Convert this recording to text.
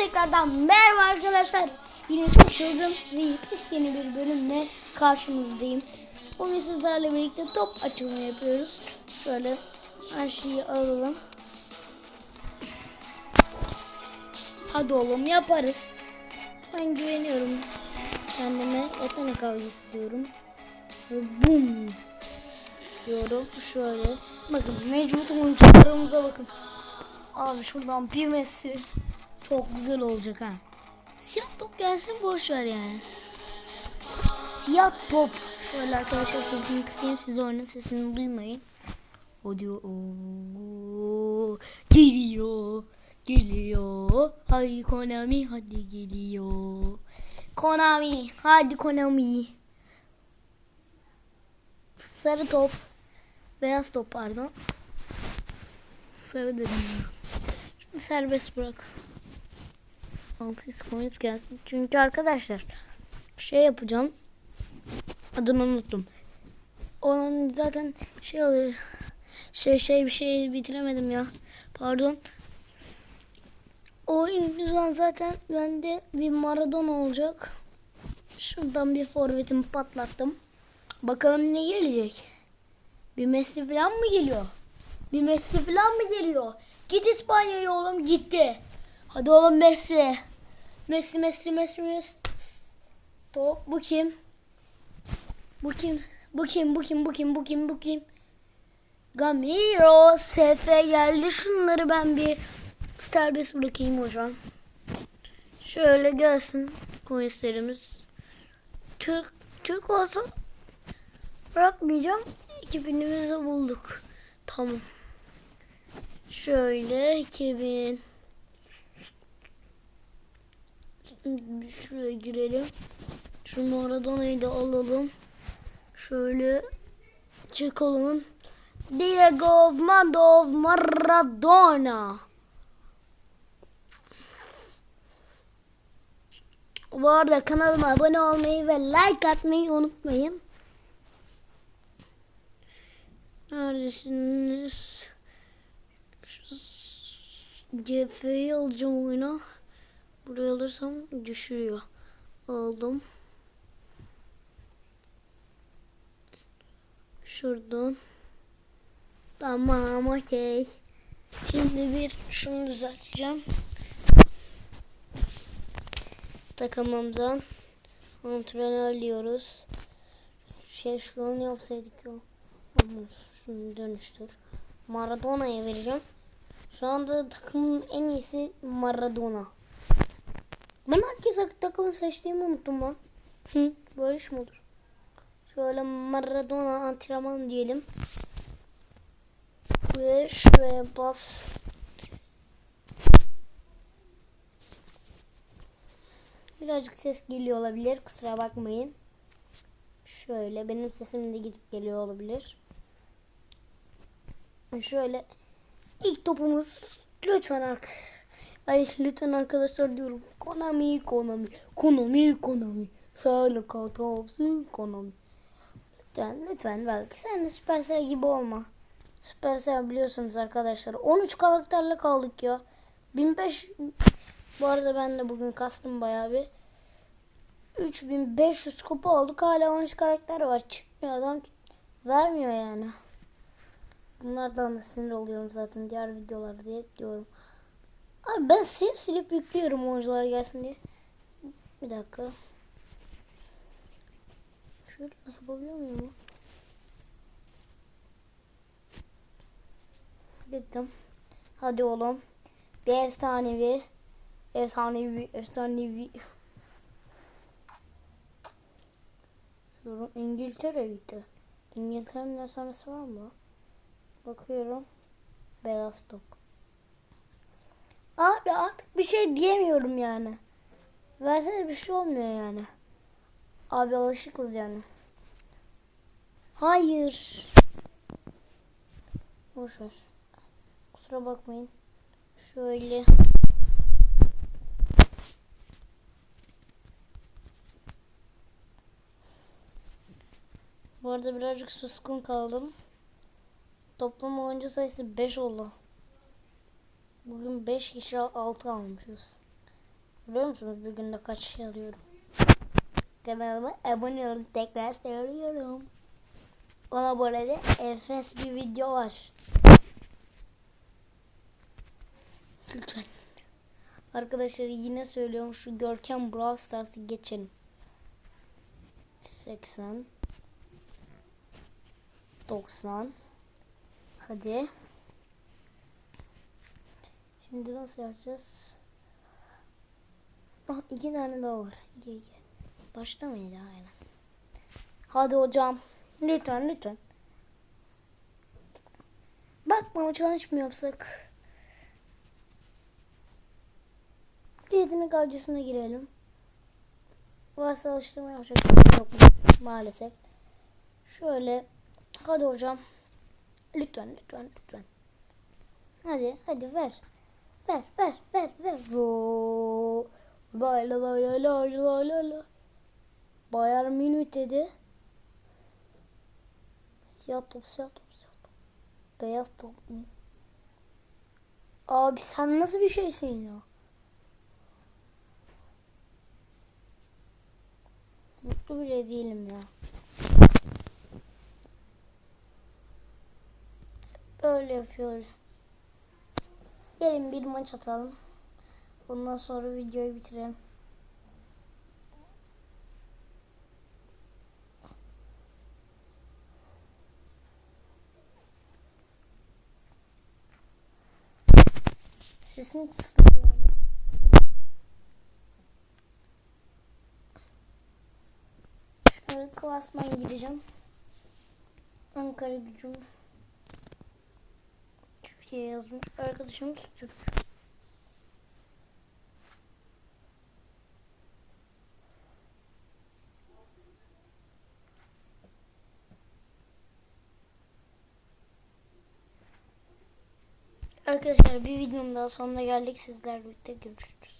tekrardan merhaba arkadaşlar. Yine çok çılgın ve pis yeni bir bölümle karşınızdayım. Bugün sizlerle birlikte top açılımı yapıyoruz. Şöyle her şeyi alalım. Hadi oğlum yaparız. Ben güveniyorum kendime. Yetenek avcısı diyorum. Ve bum diyorum. Şöyle. Bakın mevcut oyuncularımıza bakın. Abi şuradan bir Messi çok güzel olacak ha. Siyah top gelsin boş ver yani. Siyah top. Şöyle arkadaşlar sesini kısayım siz oyunun sesini duymayın. O diyor ooo geliyor geliyor. Hadi Konami hadi geliyor. Konami hadi Konami. Sarı top. Beyaz top pardon. Sarı dedim. Şimdi serbest bırak. 600 coins gelsin. Çünkü arkadaşlar şey yapacağım. Adını unuttum. Onun zaten şey oluyor. Şey şey bir şey bitiremedim ya. Pardon. Oyun yüzden zaten bende bir Maradona olacak. Şuradan bir forvetimi patlattım. Bakalım ne gelecek? Bir Messi falan mı geliyor? Bir Messi falan mı geliyor? Git İspanya'ya oğlum gitti. Hadi oğlum Messi. Messi Messi Messi Messi. Top bu kim? Bu kim? Bu kim? Bu kim? Bu kim? Bu kim? Bu kim? Gamiro Sefe geldi. Şunları ben bir serbest bırakayım hocam. Şöyle gelsin coinslerimiz. Türk Türk olsa bırakmayacağım. 2000'imizi bulduk. Tamam. Şöyle 2000. Şuraya girelim. Şu Maradona'yı da alalım. Şöyle çıkalım. Diego Armando Maradona. Bu arada kanalıma abone olmayı ve like atmayı unutmayın. Neredesiniz? Şu GF'yi alacağım oyuna. Buraya alırsam düşürüyor. Aldım. Şuradan. Tamam okey. Şimdi bir şunu düzelteceğim. Takımımdan antrenör diyoruz. Şey şunu yapsaydık ya. Şunu dönüştür. Maradona'ya vereceğim. Şu anda takımın en iyisi Maradona. Ben herkese takımı seçtiğimi unuttum lan. Hı, böyle iş mi olur? Şöyle Maradona antrenman diyelim. Ve şuraya bas. Birazcık ses geliyor olabilir. Kusura bakmayın. Şöyle benim sesim de gidip geliyor olabilir. Şöyle ilk topumuz lütfen ark Ay lütfen arkadaşlar diyorum. Konami Konami Konami Konami Sana katapsın Konami Lütfen lütfen bak sen de Supercell gibi olma. Supercell biliyorsunuz arkadaşlar. 13 karakterle kaldık ya. 1005 Bu arada ben de bugün kastım bayağı bir. 3500 kupa olduk. Hala 13 karakter var. Çıkmıyor adam. Vermiyor yani. Bunlardan da sinir oluyorum zaten diğer videolarda diye diyorum. Abi ben silip silip yüklüyorum oyuncular gelsin diye. Bir dakika. Şöyle yapabiliyor muyum? Bittim. Hadi oğlum. Bir efsanevi. Efsanevi. Efsanevi. Sonra İngiltere gitti. İngiltere'nin efsanesi var mı? Bakıyorum. Beyaz top. Abi artık bir şey diyemiyorum yani. Versene bir şey olmuyor yani. Abi alışıkız yani. Hayır. Boş ver. Kusura bakmayın. Şöyle. Bu arada birazcık suskun kaldım. Toplam oyuncu sayısı 5 oldu. Bugün 5 kişi 6 almışız. Biliyor musunuz bir günde kaç şey alıyorum? Kanalıma abone olun tekrar söylüyorum. Ona bu arada enfes bir video var. Lütfen. Arkadaşlar yine söylüyorum şu Görkem Brawl Stars'ı geçin. 80 90 Hadi. Şimdi nasıl yapacağız? Ah, iki tane daha var. İki, iki. Başta mıydı? Aynen. Hadi hocam. Lütfen lütfen. Bakma challenge mı yapsak? Yetenek avcısına girelim. Varsa alıştırma yapacak şey yok? Maalesef. Şöyle. Hadi hocam. Lütfen lütfen lütfen. Hadi hadi ver. Ver ver ver ver. Ro. Lay la lay lay lay lay lay lay. Bayern Münih dedi. Siyah top siyah top siyah top. Beyaz top? Abi sen nasıl bir şeysin ya? Mutlu bile değilim ya. Böyle yapıyoruz. Gelin bir maç atalım. Ondan sonra videoyu bitirelim. Sesini kıstım. Şöyle klasman gireceğim. Ankara gücüm. Türkiye yazmış. Arkadaşımız Türk. Arkadaşlar bir videonun daha sonuna geldik. Sizlerle birlikte görüşürüz.